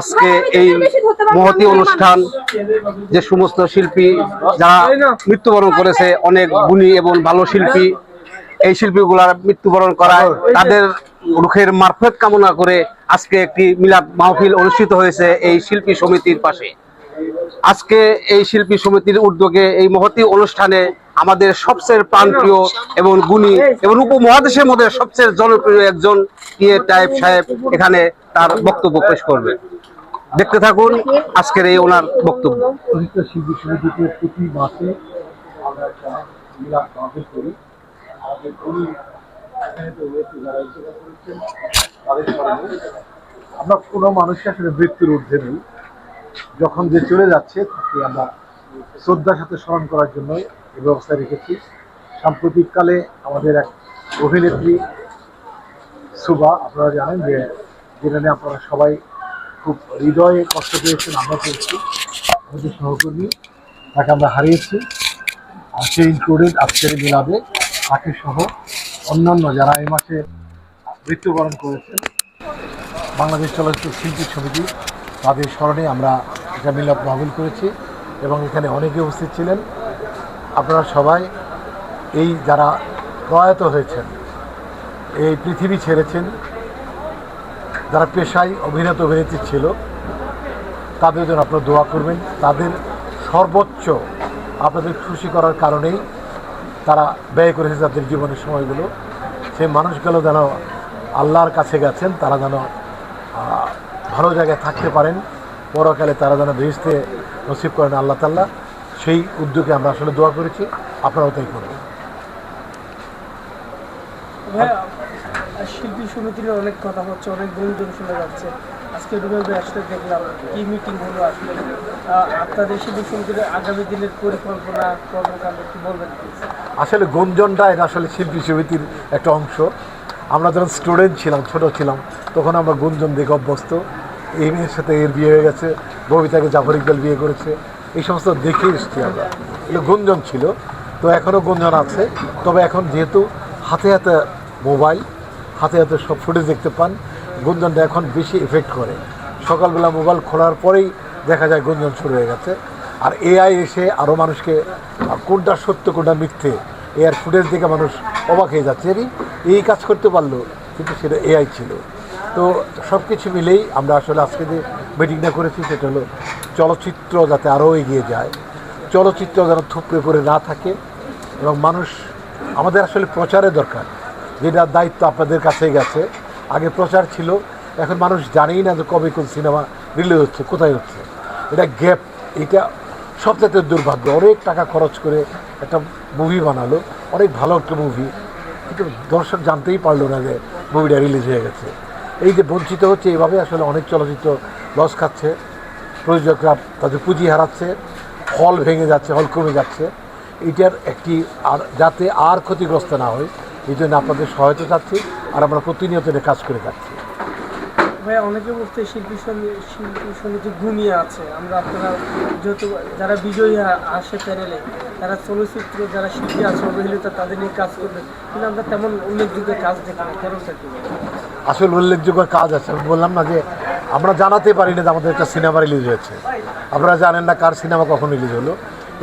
আজকে এই মহতি অনুষ্ঠান যে সমস্ত শিল্পী যারা মৃত্যুবরণ করেছে অনেক গুণী এবং ভালো শিল্পী এই শিল্পীগুলার মৃত্যুবরণ করায় তাদের রুখের মারফত কামনা করে আজকে একটি মিলাদ মাহফিল অনুষ্ঠিত হয়েছে এই শিল্পী সমিতির পাশে। আজকে এই শিল্পী সমিতির উদ্যোগে এই মহতি অনুষ্ঠানে আমাদের সবচেয়ে প্রাণপ্রিয় এবং গুণী এবং উপমহাদেশের মধ্যে সবচেয়ে জনপ্রিয় একজন ইয়ে টাইপ সাহেব এখানে তার বক্তব্য পেশ করবে। দেখতে থাকুন, আজকের এই ওনার বক্তব্য। প্রতি আমরা করি আমরা কোনো মানুষকে আসলে মৃত্যুর ঊর্ধ্বে নেই। যখন যে চলে যাচ্ছে, তাকে আমরা শ্রদ্ধার সাথে স্মরণ করার জন্য এই ব্যবস্থা রেখেছি। সাম্প্রতিককালে আমাদের এক অভিনেত্রী সুবা আপনারা জানেন যে যেটা নিয়ে আপনারা সবাই খুব হৃদয়ে কষ্ট পেয়েছেন আমরা পেয়েছি। আমাদের সহকর্মী, তাকে আমরা হারিয়েছি। আর সে ইনক্লুডেড আজকের মিলাদে তাকে সহ অন্যান্য যারা এই মাসে মৃত্যুবরণ করেছেন, বাংলাদেশ চলচ্চিত্র শিল্পী সমিতি, তাদের স্মরণে আমরা এটা মিলাদ মাহবিল করেছি এবং এখানে অনেকে উপস্থিত ছিলেন। আপনারা সবাই এই যারা প্রয়াত হয়েছেন, এই পৃথিবী ছেড়েছেন যারা পেশায় অভিনেতা অভিনেত্রী ছিল, তাদের জন্য আপনারা দোয়া করবেন। তাদের সর্বোচ্চ আপনাদের খুশি করার কারণেই তারা ব্যয় করেছে তাদের জীবনের সময়গুলো। সেই মানুষগুলো যেন আল্লাহর কাছে গেছেন, তারা যেন ভালো জায়গায় থাকতে পারেন। পরকালে তারা যেন বেহেস্তে নসিব করেন আল্লাহ তাল্লাহ সেই উদ্যোগে আমরা আসলে দোয়া করেছি, আপনারাও তাই করবেন। শিল্পী সমিতির অনেক কথা হচ্ছে, অনেক গুঞ্জন শোনা যাচ্ছে। আজকে রুবেলবে আসলে দেখলাম, কি মিটিং হলো আসলে? আপনাদের শিল্পী সমিতির আগামী দিনের পরিকল্পনা, কর্মকাণ্ড কি বলবেন? আসলে গুঞ্জনটা এটা আসলে শিল্পী সমিতির একটা অংশ। আমরা যখন স্টুডেন্ট ছিলাম, ছোট ছিলাম, তখন আমরা গুঞ্জন দেখে অভ্যস্ত। এই মেয়ের সাথে এর বিয়ে হয়ে গেছে, ববিতাকে জাফর ইকবাল বিয়ে করেছে। এই সমস্ত দেখে এসছি আমরা। এগুলো গুঞ্জন ছিল, তো এখনও গুঞ্জন আছে। তবে এখন যেহেতু হাতে হাতে মোবাইল হাতে হাতে সব ফুটেজ দেখতে পান। গুঞ্জনটা এখন বেশি এফেক্ট করে। সকালবেলা মোবাইল খোলার পরেই দেখা যায় গুঞ্জন শুরু হয়ে গেছে। আর এআই এসে আরও মানুষকে কোনটা সত্য, কোনটা মিথ্যে এআর ফুটেজ দেখে মানুষ অবাক হয়ে যাচ্ছে। এই কাজ করতে পারল, কিন্তু সেটা এআই ছিল। তো সব কিছু মিলেই আমরা আসলে আজকে যে মিটিংটা করেছি, সেটা হলো চলচ্চিত্র যাতে আরও এগিয়ে যায়। চলচ্চিত্র যেন থুপড়ে পড়ে না থাকে, এবং মানুষ, আমাদের আসলে প্রচারের দরকার। যেটা দায়িত্ব আপনাদের কাছে গেছে। আগে প্রচার ছিল, এখন মানুষ জানেই না যে কবে কোন সিনেমা রিলিজ হচ্ছে, কোথায় হচ্ছে। এটা গ্যাপ এটা সবচেয়ে দুর্ভাগ্য। অনেক টাকা খরচ করে একটা মুভি বানালো, অনেক ভালো একটা মুভি কিন্তু দর্শক জানতেই পারল না যে মুভিটা রিলিজ হয়ে গেছে। এই যে বঞ্চিত হচ্ছে এইভাবে আসলে অনেক চলচ্চিত্র লস খাচ্ছে। প্রযোজকরা তাদের পুঁজি হারাচ্ছে হল ভেঙে যাচ্ছে হল কমে যাচ্ছে। এটার একটি আর, যাতে আর ক্ষতিগ্রস্ত না হয় এই জন্য আপনাদের সহায়তা চাচ্ছি আর আমরা প্রতিনিয়ত এটা কাজ করে যাচ্ছি। ভাইয়া অনেকে বলতে শিল্পী শিল্পী সমিতি ঘুমিয়ে আছে। আমরা আপনারা যেহেতু যারা বিজয়ী আসে প্যানেলে তারা চলচ্চিত্র যারা শিল্পী আছে অবহেলিত তাদের নিয়ে কাজ করবে। কিন্তু আমরা তেমন উল্লেখযোগ্য কাজ দেখি না। কারণটা কি আসল উল্লেখযোগ্য কাজ আছে। আমি বললাম না যে আমরা জানাতে পারি না যে আমাদের একটা সিনেমা রিলিজ হয়েছে। আপনারা জানেন না কার সিনেমা কখন রিলিজ হলো।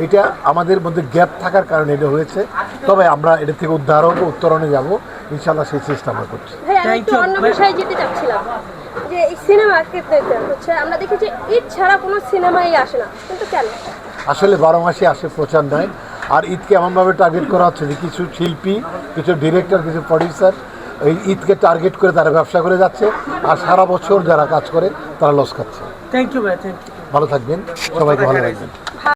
এটা আমাদের মধ্যে গ্যাপ থাকার কারণে এটা হয়েছে। তবে আমরা এটা থেকে উদ্ধার হব উত্তরণে যাব। ইনশাল্লাহ সেই চেষ্টা আমরা করছি. অন্য বিষয়ে যেতে চাচ্ছিলাম। যে এই সিনেমা হচ্ছে আমরা দেখি যে ঈদ ছাড়া কোনো সিনেমাই আসে না। কিন্তু কেন? আসলে বারো মাসে আসে প্রচার নয় আর ঈদকে এমনভাবে টার্গেট করা হচ্ছে যে কিছু শিল্পী কিছু ডিরেক্টর কিছু প্রডিউসার এই ঈদকে টার্গেট করে তারা ব্যবসা করে যাচ্ছে। আর সারা বছর যারা কাজ করে তারা লস খাচ্ছে। থ্যাংক ইউ ভাই থ্যাংক ইউ ভালো থাকবেন। সবাইকে ভালো রাখবেন।